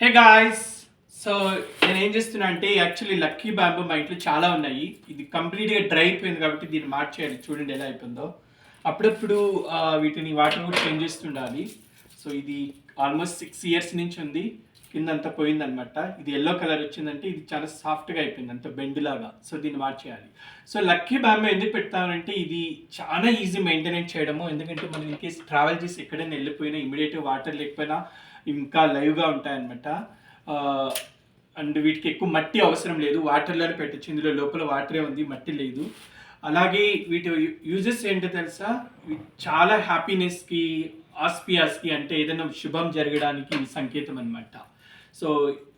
Hey guys so నేను ఏం చేస్తున్నా అంటే యాక్చువల్లీ లక్కీ బ్యాంబూ మా ఇంట్లో చాలా ఉన్నాయి. ఇది కంప్లీట్గా డ్రై అయిపోయింది కాబట్టి దీన్ని మార్చేయాలి. చూడండి ఎలా అయిపోయిందో. అప్పుడప్పుడు వీటిని వాటర్ కూడా చేంజ్ చేస్తుండాలి. సో ఇది ఆల్మోస్ట్ సిక్స్ ఇయర్స్ నుంచి ఉంది. స్కిన్ అంతా పోయిందనమాట. ఇది ఎల్లో కలర్ వచ్చిందంటే ఇది చాలా సాఫ్ట్గా అయిపోయింది అంత బెండ్లాగా. సో దీన్ని మార్చేయాలి. సో లక్కీ బ్యామ్ ఎందుకు పెడతామంటే ఇది చాలా ఈజీ మెయింటెనెన్స్ చేయడము. ఎందుకంటే మనం ఇన్కేస్ ట్రావెల్ చేసి ఎక్కడైనా వెళ్ళిపోయినా ఇమీడియట్గా వాటర్ లేకపోయినా ఇంకా లైవ్గా ఉంటాయన్నమాట. అండ్ వీటికి ఎక్కువ మట్టి అవసరం లేదు. వాటర్లోనే పెట్టచ్చు. ఇందులో లోపల వాటరే ఉంది మట్టి లేదు. అలాగే వీటి యూజెస్ ఏంటో తెలుసా? చాలా హ్యాపీనెస్కి ఆస్పియాస్కి అంటే ఏదైనా శుభం జరగడానికి సంకేతం అనమాట సో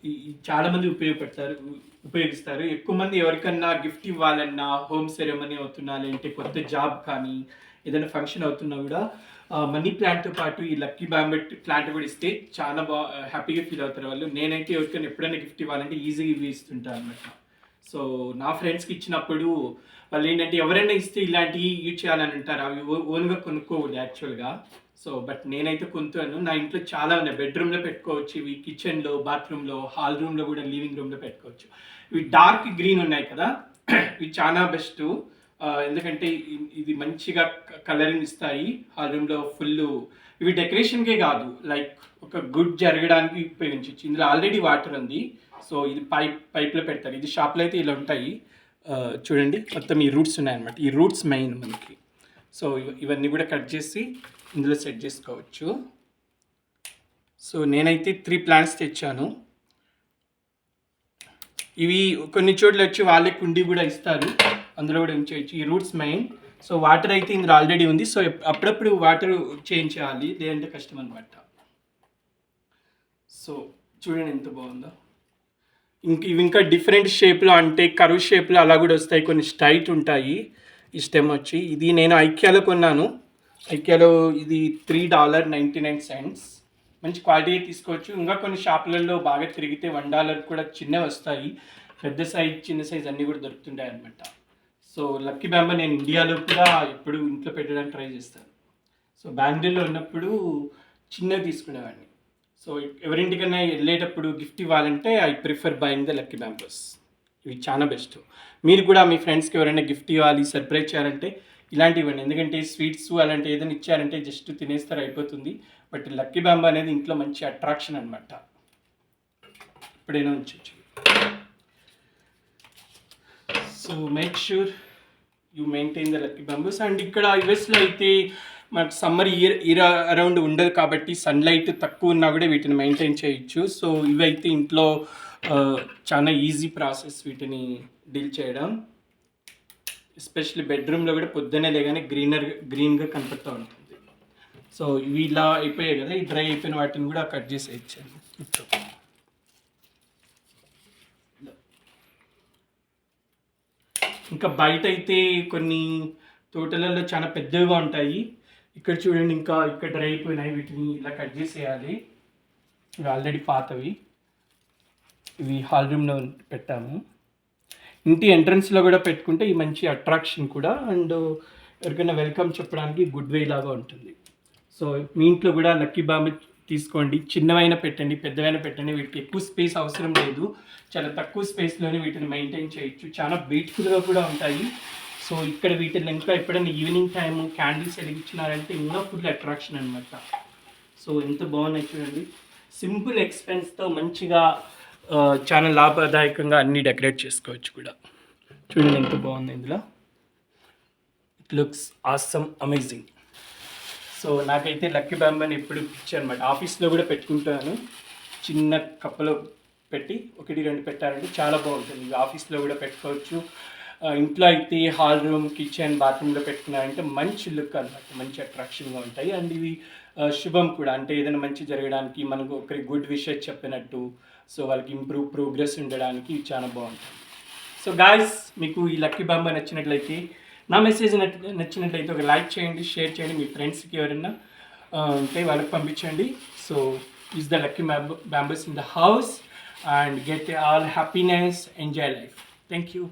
ఈ- చాలా మంది ఉపయోగపడతారు ఉపయోగిస్తారు. ఎక్కువ మంది ఎవరికన్నా గిఫ్ట్ ఇవ్వాలన్నా హోమ్ సెరమనీ అవుతున్నా లేదంటే కొత్త జాబ్ కానీ ఏదైనా ఫంక్షన్ అవుతున్నా కూడా మనీ ప్లాంట్తో పాటు ఈ లక్కీ బ్యాంబెట్ ప్లాంట్ కూడా ఇస్తే చాలా బాగా హ్యాపీగా ఫీల్ అవుతారు వాళ్ళు. నేనైతే ఎవరికైనా ఎప్పుడైనా గిఫ్ట్ ఇవ్వాలంటే ఈజీగా ఇవి ఇస్తుంటాను అనమాట సో నా ఫ్రెండ్స్కి ఇచ్చినప్పుడు వాళ్ళు ఏంటంటే ఎవరైనా ఇస్తే ఇలాంటివి యూజ్ చేయాలని అంటారు. అవి ఓన్గా కొనుక్కోకూడదు యాక్చువల్గా. సో బట్ నేనైతే కొంతాను నా ఇంట్లో చాలా ఉన్నాయి. బెడ్రూమ్లో పెట్టుకోవచ్చు ఇవి కిచెన్లో బాత్రూంలో హాల్ రూమ్లో కూడా లివింగ్ రూమ్లో పెట్టుకోవచ్చు. ఇవి డార్క్ గ్రీన్ ఉన్నాయి కదా? ఇవి చాలా బెస్ట్. ఎందుకంటే ఇది మంచిగా కలరింగ్ ఇస్తాయి. హాల్ రూమ్లో ఫుల్ ఇవి డెకరేషన్కే కాదు. లైక్ ఒక గుడ్ జరగడానికి ఉపయోగించవచ్చు ఇందులో ఆల్రెడీ వాటర్ ఉంది. సో ఇది పైప్ పైప్లో పెడతారు. ఇది షాప్లో అయితే ఇలా ఉంటాయి. చూడండి. మొత్తం ఈ రూట్స్ ఉన్నాయన్నమాట. ఈ రూట్స్ మెయిన్ మనకి. సో ఇవన్నీ కూడా కట్ చేసి ఇందులో సెట్ చేసుకోవచ్చు. సో నేనైతే త్రీ ప్లాంట్స్ తెచ్చాను. ఇవి కొన్ని చోట్ల వచ్చి వాళ్ళే కుండీ కూడా ఇస్తారు. అందులో కూడా ఉంచేయచ్చు ఈ రూట్స్ మెయిన్. సో వాటర్ అయితే ఇందులో ఆల్రెడీ ఉంది. సో అప్పుడప్పుడు వాటర్ చేంజ్ చేయాలి. లేదంటే కష్టం అనమాట సో చూడండి ఎంత బాగుందో. ఇంక ఇవి ఇంకా డిఫరెంట్ షేప్లో అంటే కరువు షేప్లో అలా కూడా వస్తాయి. కొన్ని స్ట్రైట్ ఉంటాయి. ఈ స్టెమ్ వచ్చి ఇది నేను ఐక్యాలో కొన్నాను. ఐక్యాలో ఇది three dollar ninety nine cents. మంచి క్వాలిటీ తీసుకోవచ్చు. ఇంకా కొన్ని షాపులలో బాగా తిరిగితే వన్ డాలర్ కూడా చిన్నవి వస్తాయి. పెద్ద సైజ్ చిన్న సైజ్ అన్నీ కూడా దొరుకుతుంటాయి అనమాట సో లక్కీ బ్యాంబర్ నేను ఇండియాలో కూడా ఎప్పుడు ఇంట్లో పెట్టడానికి ట్రై చేస్తాను. సో బెంగళూరులో ఉన్నప్పుడు చిన్నవి తీసుకునేవాడిని. సో ఎవరింటికన్నా వెళ్ళేటప్పుడు గిఫ్ట్ ఇవ్వాలంటే I prefer buying the lucky bamboos. ఇవి చాలా బెస్ట్. మీరు కూడా మీ ఫ్రెండ్స్కి ఎవరైనా గిఫ్ట్ ఇవ్వాలి సర్ప్రైజ్ చేయాలంటే ఇలాంటివి ఇవ్వండి ఎందుకంటే స్వీట్స్ అలాంటి ఏదైనా ఇచ్చారంటే జస్ట్ తినేస్తారు అయిపోతుంది. బట్ లక్కీ బాంబా అనేది ఇంట్లో మంచి అట్రాక్షన్ అనమాట ఎప్పుడైనా ఉంచవచ్చు so make sure you maintain the lucky bamboos. And ఇక్కడ యుఎస్లో అయితే మనకు సమ్మర్ ఇయర్ ఇయర్ అరౌండ్ ఉండదు కాబట్టి సన్లైట్ తక్కువ ఉన్నా కూడా వీటిని మెయింటైన్ చేయొచ్చు. సో ఇవైతే ఇంట్లో చాలా ఈజీ ప్రాసెస్ వీటిని డీల్ చేయడం. ఎస్పెషల్లీ బెడ్రూమ్లో కూడా పొద్దునే లేగానే గ్రీనర్ గ్రీన్గా కనపడుతూ ఉంటుంది. సో ఇవి ఇలా అయిపోయాయి కదా ఈ డ్రై అయిపోయిన వాటిని కూడా కట్ చేసి ఇచ్చాను. ఇంకా బయట అయితే కొన్ని తోటలలో చాలా పెద్దవిగా ఉంటాయి. ఇక్కడ చూడండి ఇంకా ఇక్కడ డ్రై అయిపోయినాయి వీటిని ఇలా కట్ చేసేయాలి. ఇవి ఆల్రెడీ పాతవి. ఇవి హాల్ రూమ్లో పెట్టాము. ఇంటి ఎంట్రన్స్లో కూడా పెట్టుకుంటే ఈ మంచి అట్రాక్షన్ కూడా అండ్ ఎవరికైనా వెల్కమ్ చెప్పడానికి గుడ్ వే లాగా ఉంటుంది. సో మీ ఇంట్లో కూడా లక్కీ బాంబు తీసుకోండి. చిన్నవైనా పెట్టండి పెద్దవైనా పెట్టండి. వీటికి ఎక్కువ స్పేస్ అవసరం లేదు. చాలా తక్కువ స్పేస్లోనే వీటిని మెయింటైన్ చేయొచ్చు. చాలా బ్యూటిఫుల్గా కూడా ఉంటాయి. సో ఇక్కడ వీటిని ఇంకా ఎప్పుడైనా ఈవినింగ్ టైము క్యాండిల్స్ వెలిగించినారంటే ఇంకా ఫుల్ అట్రాక్షన్ అనమాట సో ఎంత బాగున్నాయి చూడండి. సింపుల్ ఎక్స్పెన్స్తో మంచిగా చాలా లాభదాయకంగా అన్ని డెకరేట్ చేసుకోవచ్చు కూడా. చూడండి ఎంత బాగుంది ఇందులో. It looks awesome amazing so నాకైతే లక్కీ బ్యాంబని ఎప్పుడు పిచ్చి అనమాట ఆఫీస్లో కూడా పెట్టుకుంటాను. చిన్న కప్పలో పెట్టి ఒకటి రెండు పెట్టారంటే చాలా బాగుంటుంది. ఆఫీస్లో కూడా పెట్టుకోవచ్చు. ఇంట్లో అయితే హాల్ రూమ్ కిచెన్ బాత్రూంలో పెట్టుకున్నారంటే మంచి లుక్ అనమాట మంచి అట్రాక్షన్గా ఉంటాయి. అండ్ ఇవి శుభం కూడా. అంటే ఏదైనా మంచి జరగడానికి మనకు ఒకరి గుడ్ విషెస్ చెప్పినట్టు సో వాళ్ళకి ఇంప్రూవ్ ప్రోగ్రెస్ ఉండడానికి చాలా బాగుంటుంది సో గాయస్ మీకు ఈ లక్కీ బాంబ నచ్చినట్లయితే నా మెసేజ్ నచ్చినట్లయితే ఒక లైక్ చేయండి షేర్ చేయండి. మీ ఫ్రెండ్స్కి ఎవరైనా ఉంటే వాళ్ళకి పంపించండి. So is the lucky members in the house and get all happiness enjoy life thank you